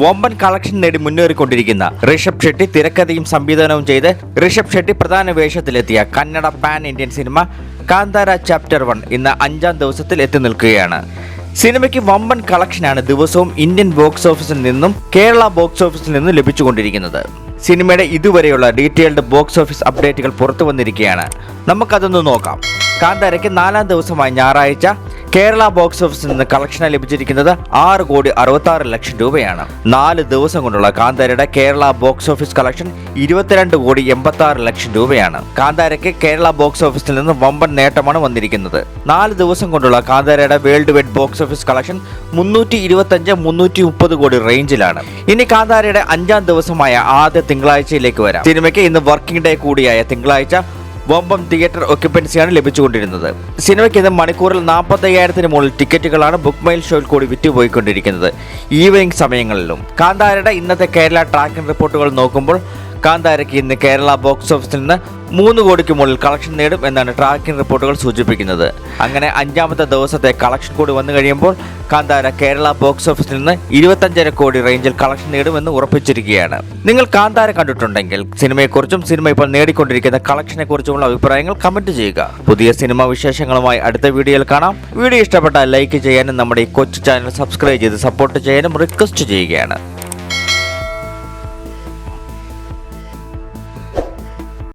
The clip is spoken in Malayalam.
വമ്പൻ കളക്ഷൻ നേടി മുന്നേറിക്കൊണ്ടിരിക്കുന്ന ഋഷഭ് ഷെട്ടി തിരക്കഥയും സംവിധാനവും ചെയ്ത് ഋഷഭ് ഷെട്ടി പ്രധാന വേഷത്തിലെത്തിയ Kannada pan Indian cinema Kantara chapter one ഇന്ന് അഞ്ചാം ദിവസത്തിൽ എത്തി നിൽക്കുകയാണ്. സിനിമയ്ക്ക് വമ്പൻ കളക്ഷനാണ് ദിവസവും ഇന്ത്യൻ ബോക്സ് ഓഫീസിൽ നിന്നും കേരള ബോക്സ് ഓഫീസിൽ നിന്നും ലഭിച്ചുകൊണ്ടിരിക്കുന്നത്. സിനിമയുടെ ഇതുവരെയുള്ള ഡീറ്റെയിൽഡ് ബോക്സ് ഓഫീസ് അപ്ഡേറ്റുകൾ പുറത്തു വന്നിരിക്കുകയാണ്. നമുക്കതൊന്ന് നോക്കാം. കാന്താരയ്ക്ക് നാലാം ദിവസമായ ഞായറാഴ്ച കേരള ബോക്സ് ഓഫീസിൽ നിന്ന് കളക്ഷൻ ലഭിച്ചിരിക്കുന്നത് ആറ് കോടി അറുപത്തി ലക്ഷം രൂപയാണ്. നാല് ദിവസം കൊണ്ടുള്ള കാന്താരയുടെ കേരള ബോക്സ് ഓഫീസ് കളക്ഷൻ ഇരുപത്തിരണ്ട് കോടി എൺപത്തി ലക്ഷം രൂപയാണ്. കാന്താരയ്ക്ക് കേരള ബോക്സ് ഓഫീസിൽ നിന്ന് വമ്പൻ നേട്ടമാണ് വന്നിരിക്കുന്നത്. നാല് ദിവസം കൊണ്ടുള്ള കാന്താരയുടെ world wide box office collection മുന്നൂറ്റി ഇരുപത്തഞ്ച് മുന്നൂറ്റി മുപ്പത് കോടി റേഞ്ചിലാണ്. ഇനി കാന്താരയുടെ അഞ്ചാം ദിവസമായ ആദ്യ തിങ്കളാഴ്ചയിലേക്ക് വരാം. സിനിമയ്ക്ക് ഇന്ന് വർക്കിംഗ് ഡേ കൂടിയായ തിങ്കളാഴ്ച വമ്പം തിയേറ്റർ ഒക്യുപ്പൻസിയാണ് ലഭിച്ചുകൊണ്ടിരുന്നത്. സിനിമയ്ക്ക് ഇന്ന് മണിക്കൂറിൽ നാൽപ്പത്തി അയ്യായിരത്തിന് മുകളിൽ ടിക്കറ്റുകളാണ് ബുക്ക് മൈൽ ഷോയിൽ കൂടി വിറ്റുപോയിക്കൊണ്ടിരിക്കുന്നത്. ഈവനിങ് സമയങ്ങളിലും. കാന്താരയുടെ ഇന്നത്തെ കേരള ട്രാക്കിംഗ് റിപ്പോർട്ടുകൾ നോക്കുമ്പോൾ കാന്താരയ്ക്ക് ഇന്ന് കേരള ബോക്സ് ഓഫീസിൽ നിന്ന് മൂന്ന് കോടിക്ക് മുകളിൽ കളക്ഷൻ നേടും എന്നാണ് ട്രാക്കിംഗ് റിപ്പോർട്ടുകൾ സൂചിപ്പിക്കുന്നത്. അങ്ങനെ അഞ്ചാമത്തെ ദിവസത്തെ കളക്ഷൻ കൂടി വന്നു കഴിയുമ്പോൾ കാന്താര കേരള ബോക്സ് ഓഫീസിൽ നിന്ന് ഇരുപത്തഞ്ചര കോടി റേഞ്ചിൽ കളക്ഷൻ നേടുമെന്ന് ഉറപ്പിച്ചിരിക്കുകയാണ്. നിങ്ങൾ കാന്താര കണ്ടിട്ടുണ്ടെങ്കിൽ സിനിമയെക്കുറിച്ചും സിനിമ ഇപ്പോൾ നേടിക്കൊണ്ടിരിക്കുന്ന കളക്ഷനെ കുറിച്ചുമുള്ള അഭിപ്രായങ്ങൾ കമന്റ് ചെയ്യുക. പുതിയ സിനിമാ വിശേഷങ്ങളുമായി അടുത്ത വീഡിയോയിൽ കാണാം. വീഡിയോ ഇഷ്ടപ്പെട്ടാൽ ലൈക്ക് ചെയ്യാനും നമ്മുടെ ഈ കൊച്ചു ചാനൽ സബ്സ്ക്രൈബ് ചെയ്ത് സപ്പോർട്ട് ചെയ്യാനും റിക്വസ്റ്റ് ചെയ്യുകയാണ്.